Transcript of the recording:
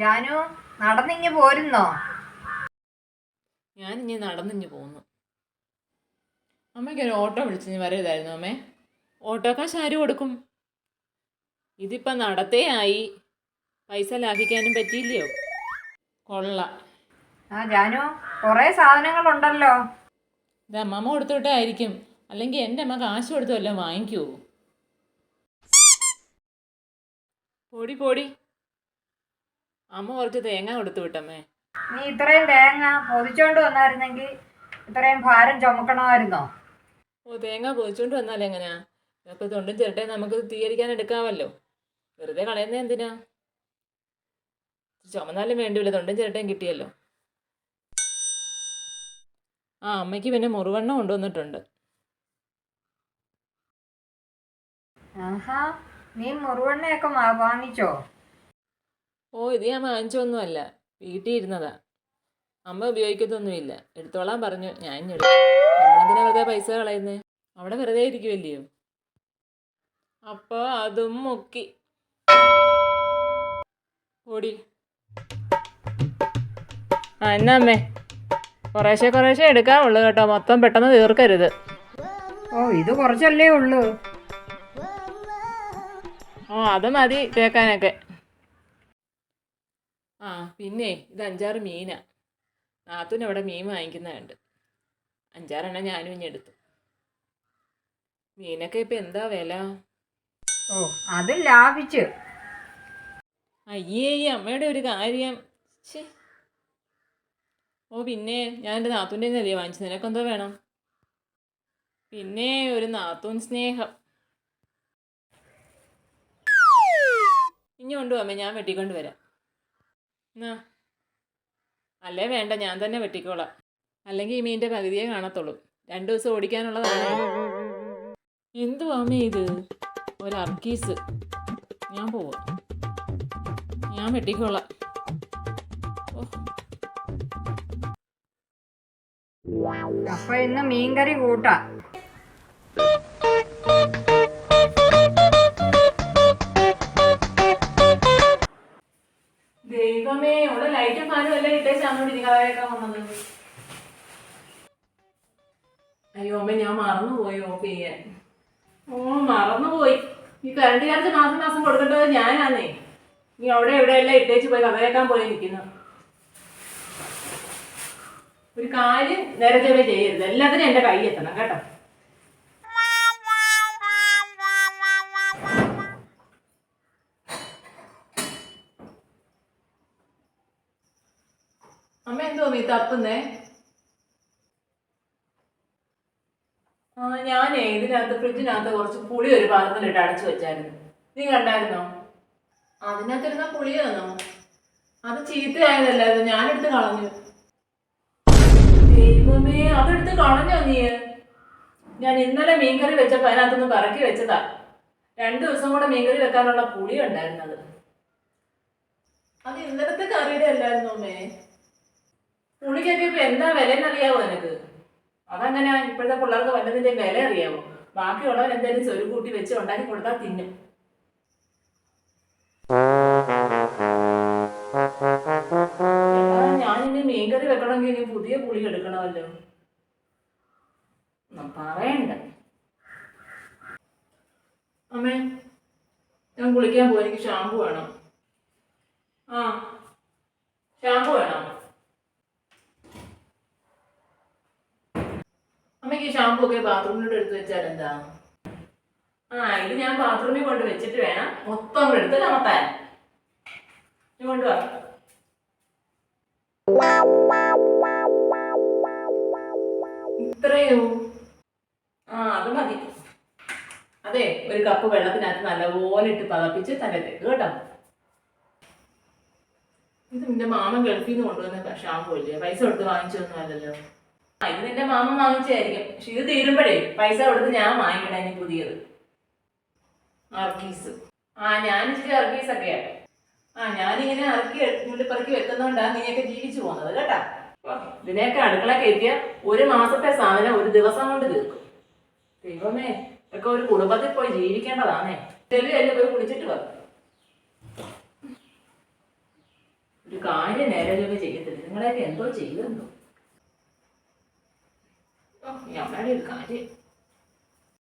ജാനു നടന്നിങ്ങ് പോരുന്നോ? ഞാൻ ഇനി നടന്നിഞ്ഞ് പോന്നു അമ്മയ്ക്ക് ഒരു ഓട്ടോ വിളിച്ച് വരരുതായിരുന്നു അമ്മേ. ഓട്ടോ കാശ് ആര് കൊടുക്കും. ഇതിപ്പം നടത്തേ ആയി. പൈസ ലാഭിക്കാനും പറ്റിയില്ലയോ? കൊള്ള. ആ ജാനു കുറേ സാധനങ്ങളുണ്ടല്ലോ. ഇത് അമ്മമ്മ കൊടുത്തുവിട്ടായിരിക്കും അല്ലെങ്കിൽ എന്റെ അമ്മ കാശ് കൊടുത്ത് വല്ലതും വാങ്ങിക്കുമോ പൊടി പൊടി. അമ്മ കുറച്ച് തേങ്ങ കൊടുത്തു വിട്ടമ്മേ. നീ ഇത്രയും തേങ്ങ പൊതിച്ചോണ്ട് വന്നായിരുന്നെങ്കിൽ ഇത്രയും ഭാരം ചുമക്കണമായിരുന്നോ? ഓ തേങ്ങ പൊതിച്ചോണ്ട് വന്നാലേ എങ്ങനെയാ? ഇതൊക്കെ തൊണ്ടും ചിരട്ടെ നമുക്ക് തീയരിക്കാൻ എടുക്കാമല്ലോ. വെറുതെ കളയുന്ന എന്തിനാ? ചുമന്നാലും വേണ്ടിയില്ല തൊണ്ടും ചിരട്ടയും കിട്ടിയല്ലോ. ആ അമ്മയ്ക്ക് പിന്നെ മുറിവെണ്ണം കൊണ്ടുവന്നിട്ടുണ്ട്. ആഹാ നീ മുറിവെണ്ണയൊക്കെ വാങ്ങിച്ചോ? ഓ ഇത് ഞാൻ വാങ്ങിച്ചൊന്നുമല്ല. വീട്ടിൽ ഇരുന്നതാ അമ്മ ഉപയോഗിക്കത്തൊന്നുമില്ല. എടുത്തോളാൻ പറഞ്ഞു. ഞാൻ എന്തിനാ എടുത്തു നമ്മളെന്തിനാ വെറുതെ പൈസ കളയുന്നേ? അവിടെ വെറുതെ ഇരിക്കുമല്ലയോ അപ്പോൾ അതും മുക്കി. ഓടി. ആ എന്നാ അമ്മേ? കുറേശ്ശെ കുറേശ്ശെ എടുക്കാമുള്ളൂ കേട്ടോ. മൊത്തം പെട്ടെന്ന് തീർക്കരുത്. ഓ ഇത് കുറച്ചല്ലേ ഉള്ളൂ. ഓ അത് മതി തേക്കാനൊക്കെ. ആ പിന്നെ ഇത് അഞ്ചാറ് മീനാ. നാത്തൂന് അവിടെ മീൻ വാങ്ങിക്കുന്നുണ്ട് അഞ്ചാറെണ്ണം ഞാനും ഇനി എടുത്തു. മീനൊക്കെ ഇപ്പം എന്താ വില? ഓ അത് ലാഭിച്ചു. അയ്യേ ഈ അമ്മയുടെ ഒരു കാര്യം. ഓ പിന്നെ ഞാൻ എന്റെ നാത്തൂന്റെ അല്ലേ വാങ്ങിച്ചു നിനക്കെന്തോ വേണം? പിന്നെ ഒരു നാത്തൂൻ സ്നേഹം. ഇനി കൊണ്ടുപോകാമേ ഞാൻ വെട്ടിക്കൊണ്ട് വരാം. അല്ലേ വേണ്ട ഞാൻ തന്നെ വെട്ടിക്കോളാം. അല്ലെങ്കിൽ ഈ മീനിന്റെ പകുതിയെ കാണത്തുള്ളൂ. രണ്ടു ദിവസം ഓടിക്കാനുള്ളതാണ്. എന്തുവാമേ ഇത്? ഒരു ഞാൻ പോവാം. ഞാൻ വെട്ടിക്കോളാം. അപ്പൊ ഇന്ന് മീൻകറി കൂട്ടാം. എല്ലാം നീ ഇരിക്കാതെയൊക്കെ വന്നത് അയ്യോ അമ്മ ഞാൻ മറന്നുപോയി ഓഫ് ചെയ്യാൻ ഓ മറന്നുപോയി. ഈ കറണ്ട് ചാർജ് മാസം മാസം കൊടുക്കേണ്ടത് ഞാനാന്നേ. നീ അവിടെ എവിടെയല്ല ഇട്ടേച്ച് പോയി കഥയേക്കാൻ പോയി നിൽക്കുന്നു. ഒരു കാര്യം നേരത്തെ ചെയ്യരുത്. എല്ലാത്തിനും എന്റെ കൈ എത്തണം കേട്ടോ. അമ്മ എന്തോ നീ തപ്പുന്നേ? ആ ഞാനേ ഇതിനകത്ത് ഫ്രിഡ്ജിനകത്ത് കുറച്ച് പുളി ഒരു പാത്രത്തിലിട്ട് അടച്ചു വെച്ചായിരുന്നു. നീ കണ്ടായിരുന്നോ? അതിനകത്തിരുന്ന പുളിയാണോ അത് ചീത്തയായതല്ലായിരുന്നു ഞാനെടുത്ത് കളഞ്ഞു. ദൈവമേ അതെടുത്ത് കളഞ്ഞോ നീ? ഞാൻ ഇന്നലെ മീൻകറി വെച്ചപ്പോൾ അതിനകത്തൊന്ന് പറക്കി വെച്ചതാ. രണ്ടു ദിവസം കൂടെ മീൻകറി വെക്കാനുള്ള പുളി ഉണ്ടായിരുന്നത്. അത് ഇന്നലത്തെ കറിയുടെ അല്ലായിരുന്നു അമ്മേ? പുളിക്കൊക്കെ ഇപ്പൊ എന്താ വില എന്നറിയാവോ നിനക്ക്? അതങ്ങനെ ഇപ്പോഴത്തെ പിള്ളേർക്ക് വല്ലതിന്റെ വില അറിയാവോ ബാക്കിയുള്ളവൻ എന്തായാലും ചൊരു കൂട്ടി വെച്ച് ഉണ്ടാക്കി കൊടുത്താൽ തിന്നും. ഞാനിനി മീൻകറി വെക്കണമെങ്കിൽ ഇനി പുതിയ പുളി എടുക്കണമല്ലോ. പറയണ്ട. അമ്മേ ഞാൻ കുളിക്കാൻ പോയി എനിക്ക് ഷാമ്പു വേണം. ആ ഷാമ്പു വേണം? അമ്മയ്ക്ക് ഈ ഷാമ്പു ഒക്കെ ബാത്റൂമിലോട്ട് എടുത്ത് വെച്ചാൽ എന്താ? ആ ഇത് ഞാൻ ബാത്റൂമിൽ കൊണ്ട് വെച്ചിട്ട് വേണം. മൊത്തം എടുത്ത് കമത്താൻ കൊണ്ടുവാ ഇത്രയോ. ആ അത് മതി. അതെ ഒരു കപ്പ് വെള്ളത്തിനകത്ത് നല്ലപോലെ ഇട്ട് പതപ്പിച്ച് തലത്തേക്ക് കേട്ടോ. ഇത് നിന്റെ മാമൻ ഗൾഫിൽ നിന്ന് കൊണ്ടുവന്ന ഷാമ്പു ഇല്ലേ? പൈസ കൊടുത്ത് വാങ്ങിച്ചൊന്നും അല്ലല്ലോ ഇത് നിന്റെ മാമ വാങ്ങിച്ചായിരിക്കും പക്ഷെ ഇത് തീരുമ്പോഴേ പൈസ കൊടുത്ത് ഞാൻ വാങ്ങിക്കണേ ഇനി പുതിയത്. അർക്കീസ് ആ ഞാൻ ഇച്ചിരി അർക്കീസ് ഒക്കെയാ ആ ഞാനിങ്ങനെ ഇറക്കി ഉള്ളിപ്പറക്കി വെക്കുന്നോണ്ടാണ് നീയൊക്കെ ജീവിച്ചു പോകുന്നത് കേട്ടാ. ഇതിനെയൊക്കെ അടുക്കള കയറ്റിയ ഒരു മാസത്തെ സാധനം ഒരു ദിവസം കൊണ്ട് തീർക്കും. ദൈവമേ ഒക്കെ ഒരു കുടുംബത്തിൽ പോയി ജീവിക്കേണ്ടതാണേ. ചെല്ലു ചെല്ലു പോയി കുളിച്ചിട്ട് വന്നു ഒരു കാര്യം നേരെ ചെയ്യത്തില്ല? നിങ്ങളെയൊക്കെ എന്തോ ചെയ്യുന്നു. ഓ